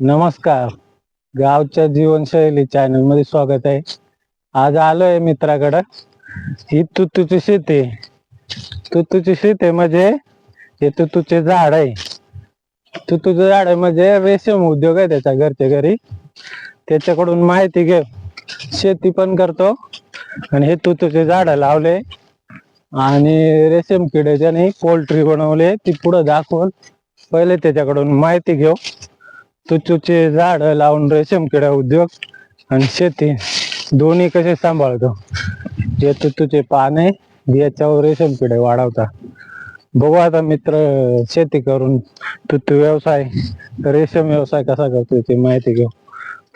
नमस्कार. गावच्या जीवनशैली चॅनलमध्ये स्वागत आहे. आज आलोय मित्राकडं. ही तुतूची शेती तुतूची शेती म्हणजे हे तुतूचे झाड आहे. तुतूचं झाड आहे म्हणजे रेशीम उद्योग आहे त्याच्या घरच्या घरी. त्याच्याकडून माहिती घे शेती पण करतो. आणि हे तुतूचे झाड लावले. आणि रेशीम किड्याच्याने पोल्ट्री बनवले. ती पुढे दाखवून पहिले त्याच्याकडून माहिती घेऊ. तुतूचे झाड लावून रेशीमकिडा उद्योग आणि शेती दोन्ही कसे सांभाळतो? जे तुतूचे पाने याच्यावर रेशीम किडे वाढवता. बघू आता मित्र शेती करून तुतू व्यवसाय रेशीम व्यवसाय कसा करतो ते माहिती घेऊ.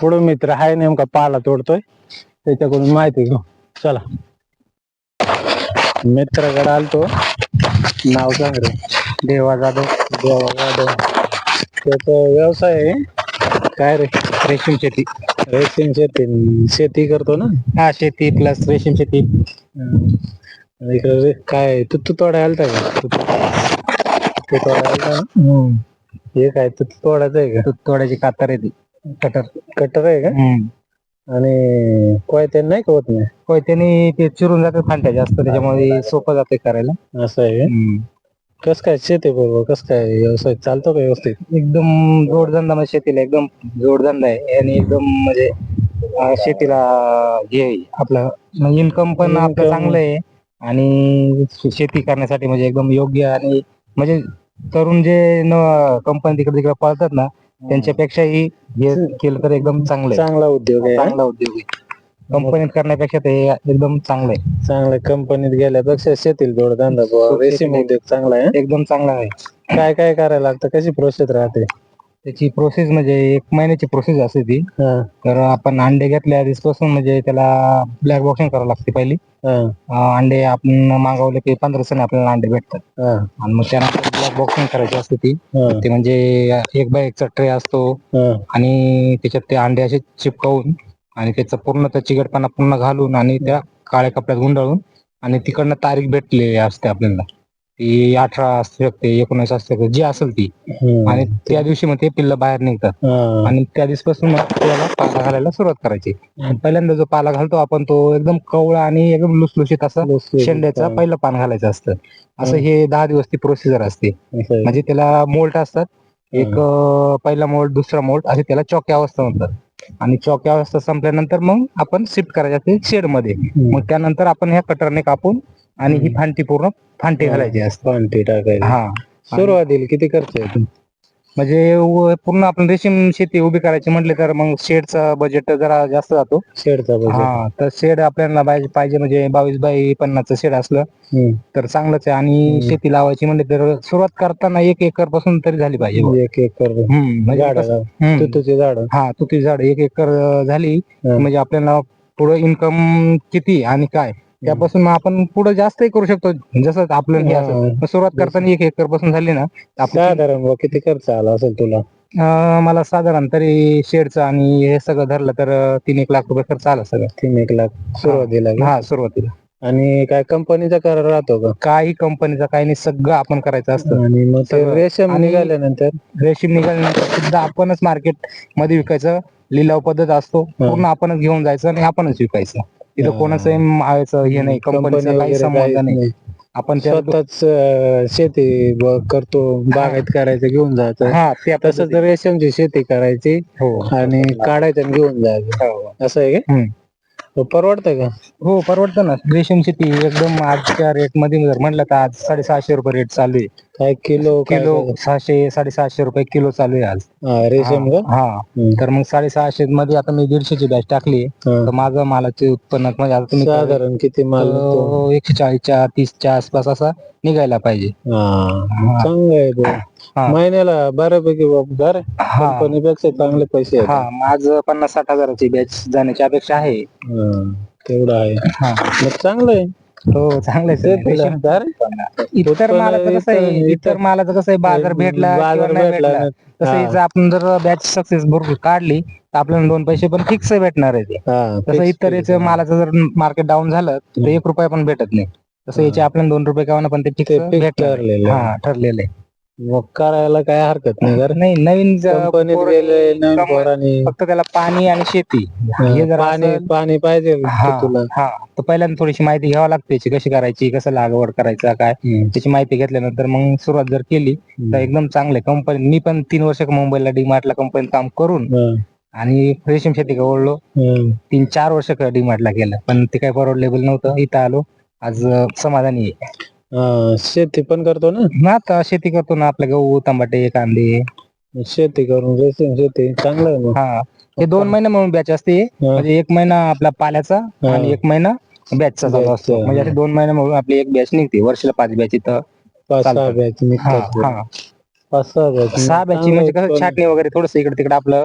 पुढे मित्र हाय नेमका पाला तोडतोय त्याच्याकडून माहिती घेऊ. चला. मित्राकडे आलतो नाव सांग रे. देवा जाधव देवा जाधव. त्याचा व्यवसाय आहे. काय रे? रेशीम शेती. रेशीम शेती. शेती करतो ना? हा शेती प्लस रेशीम शेती. आणि इकडे रे- काय तू तू तोडा आलता का? तू तू तोडा आलता ना? हे काय तू तोडायचं आहे का? तोड्याची कातर आहे ती. कटर. कटर आहे का? आणि कोयते नाही का होत नाही? त्यांनी ते चिरून जाते फांट्या जास्त त्याच्यामुळे सोपं जाते करायला. असं आहे. का? कस काय शेती बरोबर? कस काय व्यवसाय चालतो का व्यवस्थित? एकदम जोडधंदा म्हणजे शेतीला एकदम जोडधंदा आहे. आणि एकदम म्हणजे अं, शेतीला हे आहे, आपलं. इन्कम पण आपलं Income. चांगलं आहे. आणि शे- शेती करण्यासाठी म्हणजे एकदम योग्य आणि म्हणजे तरुण जे कंपनी तिकडे तिकडे पळतात ना त्यांच्यापेक्षाही हे केलं तर एकदम चांगलं आहे. चांगला उद्योग आहे? चांगला उद्योग आहे. कंपनीत करण्यापेक्षा ते एकदम चांगलं आहे चांगल्या. कंपनीत गेल्यापेक्षा शेतील जोडधंदा बुवा. रेशीम उद्योग चांगला आहे एकदम चांगला आहे. काय काय करायला लागतं? कशी प्रोसेस राहते? त्याची प्रोसेस म्हणजे एक महिन्याची प्रोसेस असते ती. हा. तर आपण अंडे घेतल्या दिवसापासून म्हणजे त्याला ब्लॅक बॉक्सिंग करावं लागते पहिली. हा. अं, अंडे आपण मागवले की पंधरा दिवसांनी आपल्याला अंडे भेटतात. हा. आणि मग त्यानंतर ब्लॅक बॉक्सिंग करायची असते ती. हा. ते म्हणजे एक बाय एकचा ट्रे असतो. हा. आणि त्याच्यात ते अंडे असे चिपकवून आणि त्याचं पूर्ण त्या चिकटपणा पूर्ण घालून आणि त्या काळ्या कपड्यात गुंडाळून आणि तिकडनं तारीख भेटलेली असते आपल्याला. ती अठरा असू शकते एकोणीस असू शकते जी असेल ती. आणि त्या दिवशी मग ते पिल्ल बाहेर निघतात. आणि त्या दिवसापासून मग त्याला पाला घालायला सुरुवात करायची. पहिल्यांदा जो पाला घालतो आपण तो एकदम कवळा आणि एकदम लुसलुशीत असा शेंड्याचा पहिलं पान घालायचं असतं. असं हे दहा दिवस ती प्रोसिजर असते. म्हणजे त्याला मोल्ट असतात. एक पहिला मोल्ट दुसरा मोल्ट असे त्याला चौक्या अवस्था म्हणतात. आणि चौक्या अवस्था संपल्यानंतर मग आपण शिफ्ट करायचं असते शेडमध्ये. मग त्यानंतर आपण ह्या कटरने कापून आणि ही फांटी पूर्ण फांटी घालायची असते. पांढरी टाकायची. हा. सुरुवातीला किती खर्च येतो? म्हणजे व- पूर्ण आपण रेशीम शेती उभी करायची म्हटले तर मग शेडचा बजेट जरा जास्त जातो शेडचा बजेट हा तर शेड आपल्याला पाहिजे पाहिजे म्हणजे बावीस बाय पन्नासचं शेड असलं. तर चांगलंच आहे आणि हम्म. शेती लावायची म्हणजे तर सुरुवात करताना एक एकरपासून तरी झाली पाहिजे बुवा. एक एकर हम्म, म्हणजे कसं- झाड हम्म. तुतीचे झाड हा तुती झाड एक एकर अं, झाली. म्हणजे आपल्याला पुढे इन्कम किती आणि काय त्यापासून मग आपण पुढे जास्तही करू शकतो. जसं आपलं हे मग सुरुवात करताना एक एकरपासून झाली ना तर आपण साधारण बुवा? किती खर्च आला असेल तुला? अं, मला साधारण तरी शेडचं आणि हे सगळं धरलं तर अं, तीन एक लाख रुपये खर्च आला सगळं. तीन एक लाख सुरुवातीला का? हा सुरुवातीला. आणि काय कंपनीचा करार राहतो का? काही कंपनीचं काही नाही सगळं आपण करायचं असतं. आणि मग ते सगळं. रेशम आणि- निघाल्यानंतर? रेशीम निघाल्यानंतर सुद्धा आपणच मार्केटमध्ये विकायचं. लिलाव पद्धत असतो. पूर्ण आपणच घेऊन जायचं आणि आपणच विकायचं. तिथं हा. कोणाचं मावायचं हे नाही कंपनीचा काही संबंध नाही. आपण स्वतःच शेती करतो बागायत करायचं घेऊन जायचं. हा त्या तसंच रेशमची शेती करायची हो. आणि काढायचं आणि घेऊन जायचं. हो. असं आहे का. हो, का? हो परवडतं ना. रेशीम शेती एकदम आजच्या रेटमध्ये जर म्हणलं तर आज साडेसहाशे रुपये रेट चालू आहे. काय किलो काय किलो? सहाशे साडेसहाशे रुपये किलो चालू आहे आज. हा, रेशम का हा. हम्म. तर मग साडेसहाशे मध्ये आता मी दीडशेची बॅच टाकली. हा. तर माझं मालाचे उत्पन्न म्हणजे आता तुम्ही साधारण किती माल निघतो? तो? एकशे चाळीसच्या तीसच्या आसपास असा निघायला पाहिजे. हा. चांगलं आहे. हा. महिन्याला बऱ्यापैकी बरं. हा. कंपनीपेक्षा चांगले पैसे आहेत. हा माझं पन्नास साठ हजाराची बॅच जाण्याची अपेक्षा आहे. हा, तेवढं आहे. हा. मग चांगलं आहे. हो चांगलं ते आहे तुला- बरं. इतर मालाचं कसं आहे? इतर- मालाचं कसं आहे? बाजार भेटला बाजार नाही भेटला. तसं आपण जर बॅच सक्सेस भरपूर काढली तर आपल्याला दोन पैसे पण फिक्स भेटणार आहे ते. हा, तसं इतर मालाचं जर मार्केट डाऊन झालं तर एक रुपया पण भेटत नाही. तसं याचे आपल्याला दोन रुपये का होईना पण ते फिक्स ठरलेलं आहे. मग करायला काय हरकत नाही. जर नाही नवीन ज- कंपनीत पोरं- गेले नवीन पोरांनी. फक्त त्याला पाणी आणि शेती. हे जर पाणी असेल- पाणी पाहिजे हा तुला. हा. तर पहिल्यांदा थोडीशी माहिती घ्यावी लागते कशी करायची कसं लागवड करायचं काय. त्याची माहिती घेतल्यानंतर मग सुरुवात जर केली तर एकदम चांगले कंपनी मी पण तीन वर्ष मुंबईला डीमार्टला कंपनीत काम करून आणि रेशीम शेती ओढलो तीन चार वर्ष डीमार्टला केलं पण ते काही परवडलेबल नव्हतं. इथं आलो. आज अं, समाधानी आहे. शेती पण करतो ना? मग आता शेती करतो ना आपल्या गहू टमाटे कांदे. शेती करून रेशीम शेती? चांगलं आहे मग. हा हे दोन महिने म्हणून बॅच असते. म्हणजे एक महिना आपला पाल्याचा आणि एक महिना बॅचचा चालू असतो. Batch. म्हणजे असे दोन महिने म्हणून आपली एक बॅच निघते. वर्षाला पाच बॅच इथं पाच सहा चालतं. बॅच हा, निघतात हा. पाच सहा बॅच सहा बॅच म्हणजे कसं छाटणी वगैरे थोडस इकडे तिकडे आपलं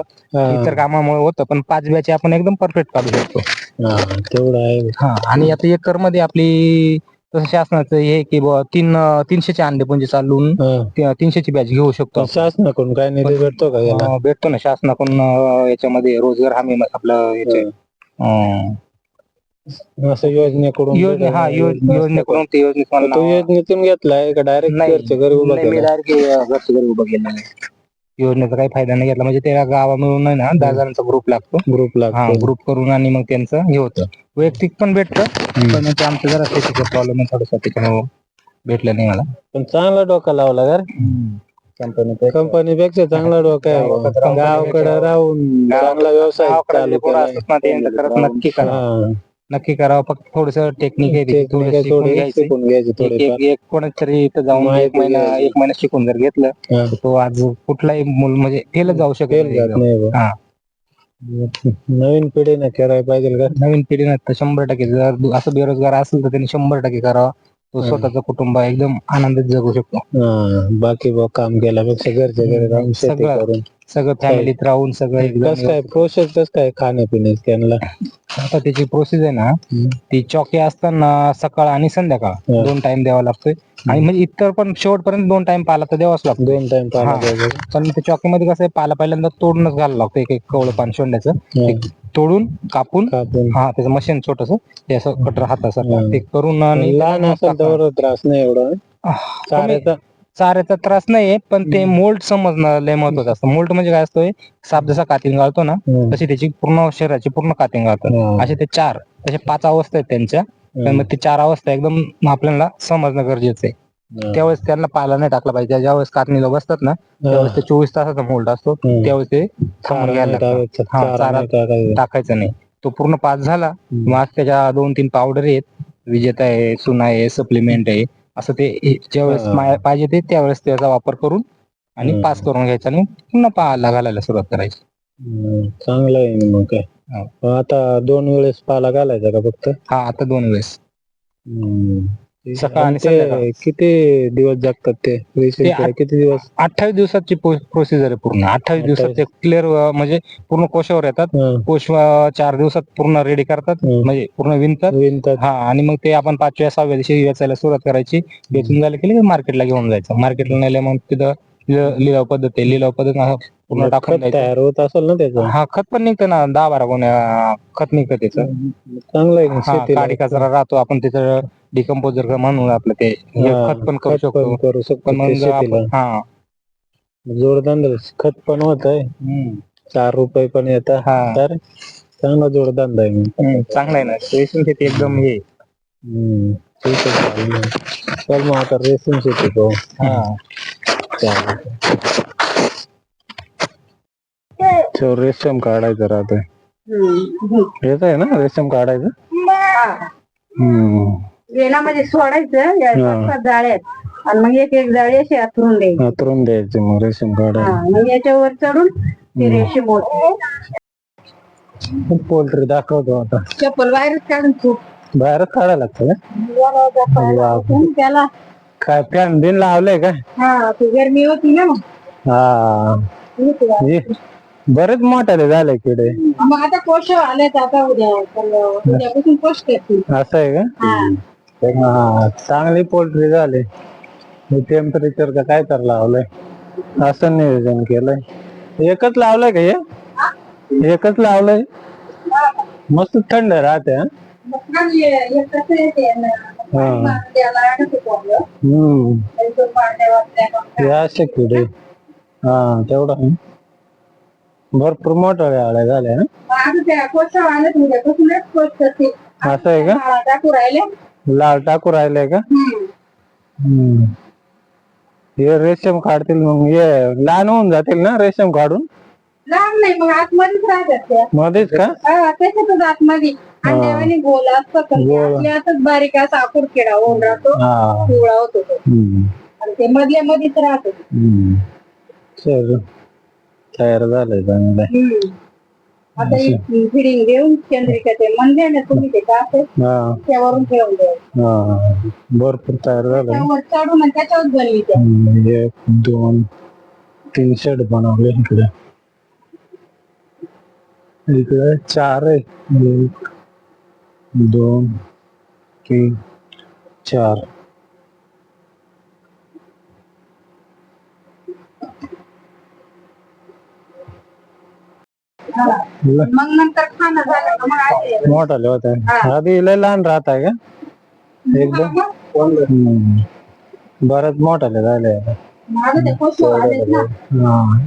इतर कामामुळे होतं पण पाच बॅच आपण एकदम परफेक्ट काढू शकतो. तेवढं आहे. हा आणि आता एकरमध्ये आपली तसं शासनाचं हे आहे की बुवा तीन तीनशेचे अंडे पुंजे चालून हा. ती- तीनशेची बॅच घेऊ शकतो. पण शासनाकडून काय निधी भेटतो का याला? अं, भेटतो ना. शासनाकडून अं, याच्यामध्ये रोजगार हमी म- आपलं याचे. अं, असं योजनेकडून योजने हा योज- योजनेकडून ते योजनेत मला तू नाव- योजनेतून घेतलाय का? डायरेक्ट नाही, घरच्या घरी उभा नाही, मी केला डायरेक्ट घरच्या घरी उभं केलं योजनेचा काही फायदा नाही घेतला. म्हणजे त्या गावा मिळून आहे ना दहा जणांचा ग्रुप लागतो. ग्रुप हा लागतो ग्रुप करून आणि मग त्यांचं हे होतं. वैयक्तिक पण भेटतं पण ते आमचं जरा शेतीचा प्रॉब्लेम आहे थोडासा त्याच्यामुळे भेटलं नाही मला. पण चांगला डोका लावला का कंपनी कंपनीपेक्षा चांगला डोका आहे. गावाकडे. राहून गावाकडे राहून चांगला व्यवसाय चालू केला नक्की करा. नक्की करावं फक्त थोडस टेक्निक आहे थोडं शिकून घ्यायचं शिकून घ्यायची एक थोडी एक एक कोणातरी इथं जाऊन एक माहिती महिना घ्यायची. एक महिना शिकून जर घेतलं हा. तर तो आज कुठलाही मूल म्हणजे फेलच जाऊ शकत फेल नाही जात एकदम. नाही बुवा. हा. नवीन पिढीने करायला पाहिजे का नवीन पिढीनं तर शंभर टक्के जर दु- असं बेरोजगार असेल तर त्यांनी शंभर टक्के करावं तो. स्वतःचं कुटुंब एकदम आनंदित जगू शकतो हा, बाकी बुवा काम केल्यापेक्षा घरच्या घरी राहून शेती सगळं. करून सगळं फॅमिलीत राहून सगळं एकदम काय प्रोसेस कस काय खाण्यापिण्याची त्यांना आता त्याची प्रोसेस आहे ना हम्म. ती चौकी असताना सकाळ आणि संध्याकाळ हा. दोन टाइम द्यावा लागतोय आणि म्हणजे इतर पण शेवटपर्यंत दोन टाइम पाला तर द्यावाच लागतो दोन टाइम हा. पाणी द्यायचं पण त्या चौकीमध्ये कसं आहे पाला पहिल्यांदा तोडूनच घालावं लागतं एक एक कवळं पान सोडण्याचं हा. तोडून कापून कापून. हा त्याचं मशीन छोटस ते असं कटर हातासारखं. हा. ते करून आणि लहान असेल तर त्रास नाही एवढा. चाऱ्याचा चाऱ्याचा त्रास नाहीये पण ते मोल्ड समजणं लय महत्वाचं असतं. मोल्ड म्हणजे काय असतोय साप जसा कातीन गाळतो ना हम्म. तशी त्याची पूर्ण शरीराची पूर्ण कातीन हा. असे ते चार तसे पाच अवस्था आहेत त्यांच्या. तर मग ते चार अवस्था एकदम आपल्याला समजणं गरजेचं आहे. त्यावेळेस त्यांना पाला नाही टाकला पाहिजे ज्यावेळेस कातणीला बसतात ना त्यावेळेस ते चोवीस तासाचा मोल्ड असतो. त्यावेळेस ते चारा घ्यायला. टाकायचा, हा, चारा टाकायचा. नाही तो पूर्ण पास झाला मग आज त्याच्या दोन तीन पावडर आहेत विजेता आहे सुना आहे सप्लिमेंट आहे असं ते हे ज्यावेळेस हा. मा- पाहिजे ते त्यावेळेस त्याचा वापर करून आणि हम्म. पास करून घ्यायचा आणि पुन्हा पाला घालायला सुरुवात करायची चांगलं आहे ना मग काय हा. मग आता दोन वेळेस पाला घालायचा का फक्त हा आता दोन वेळेस हम्म. सकाळ आणि आणि संध्याकाळ. ते किती दिवस जगतात ते? रेशीम ते किडे किती दिवस? अठ्ठावीस दिवसाची प्रोसिजर आहे पूर्ण. अठ्ठावीस दिवसात ते क्लिअर म्हणजे पूर्ण कोशावर येतात. हा, कोश अं, चार दिवसात पूर्ण रेडी करतात. हम्म. म्हणजे पूर्ण विणतात. विणतात. हा आणि मग ते आपण पाचव्या सहाव्या दिवशी वेचायला सुरुवात करायची. वेचून झालं की मार्केटला घेऊन जायचं. मार्केटला नेल्या मग तिथं लिल- लिलाव पद्धत आहे. लिलाव पद्धत असं पूर्ण मग टाकून खत द्यायचं. तयार होत असेल ना त्याचं? हा खत पण निघतं ना. दहा बारा गोण्या खत निघतं त्याचं. चांगलं आहे हा शेतीला कचरा राहतो. आपण त्याचं डिकम्पोजर म्हणून आपलं ते हे हा, खत पण करू खत पण शकतो. करू शकतो पण ते शेतीला. हा. जोडधंदा खत पण होत आहे हम्म. चार रुपये पण येतात. हा. तर चांगला जोडधंदा आहे मग. हम्म, चांगलं आहे ना. रेशीम शेती एकदम हे. हम्म, ठीक आहे चालेल मग. चल मग आता रेशीम शेती पाहू. हा. चालेल. तो रेशीम काढायचं राहतोय. येत आहे ना रेशीम काढायचं? हम्म. वेणामध्ये सोडायचं या हा. पाच-पाच जाळ्यात. आणि मग एक एक जाळी अशी आथरून द्यायची. हातरून द्यायचे मग रेशीम हा, मग याच्यावर चढून ते रेशीम होते पोल्ट्री दाखवतो आता. चप्पल बाहेरच काढून खूप बाहेरच काढायला लागतं का? त्याला. काय फॅन बिन लावलंय का? हा ती गरमी होती ना. मग हा हे बरेच मोठाले झाले किडे. मग आता कोश आलेत आता उद्या तर उद्यापासून कोश करतील. असं आहे का? हा चांगली पोल्ट्री झाली. टेम्परेचर का काय तर लावलंय. असं नियोजन केलंय. एकच लावलंय का हे? एकच लावलंय? मस्त थंड राहते असे किडे हा तेवढा. भरपूर मोठ्या वेळा झाल्या असं आहे का? लाल टाकू राहिले का? हम्म. हे रेशम काढतील मग. हे लहान होऊन जातील ना रेशम काढून? लहान नाही मग आतमध्येच राहतात त्या. मध्येच का? हा, त्याच्यातच आतमध्ये. अंड्यावानी गोल असतं पण ते गोल. आपल्यातच बारीक असा आपूर किडा होऊन राहतो. हा. पिवळा होतो तो. हम्म. आणि ते मधल्या मध्येच राहतो हम्म. चल. तयार झालंय चांगलं. हम्म. आता फिडिंग देऊन चंद्रिका ते म्हणले ना तुम्ही ते हा. त्यावरून ठेवून द्यायचं हा भरपूर तयार झालंय त्यावर चढून आणि त्याच्यावर त्या हम्म, एक दोन तीन शेड बनवले इकडे. इकडे चार आहे एक दोन तीन चार. मग नंतर खाणं झालं का मग आले. मोठाले होते. आधी लय लहान राहत आहे का? एकदम. बरंच मोठाले झाले आता. माझं ते पशु आलेत ना. हा.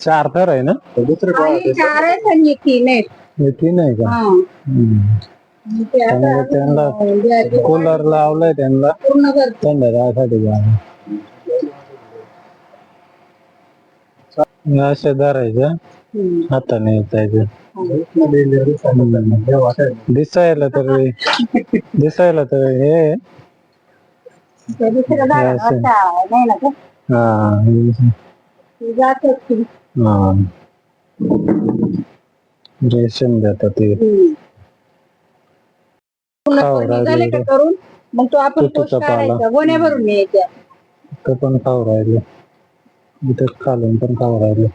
चार तर आहे ना? दुसरे चार आहेत आणि तीन आहेत. हे तीन आहे का? हा. हम्म. आणि ते आता त्यामुळे त्यांना द्यायचे. कूलर लावलाय त्यांना. पूर्ण करतो थंड राहण्यासाठी जाणं. असे धरायचं. हम्म. हाताने येतायचं दिसायला तर दिसायला तर हे. आता नाही रेशन देतात ते. करून? मग तो आपण गोण्या भरून न्यायच्या पण खाऊ राहिले. इथं खालून पण खाऊ राहिले.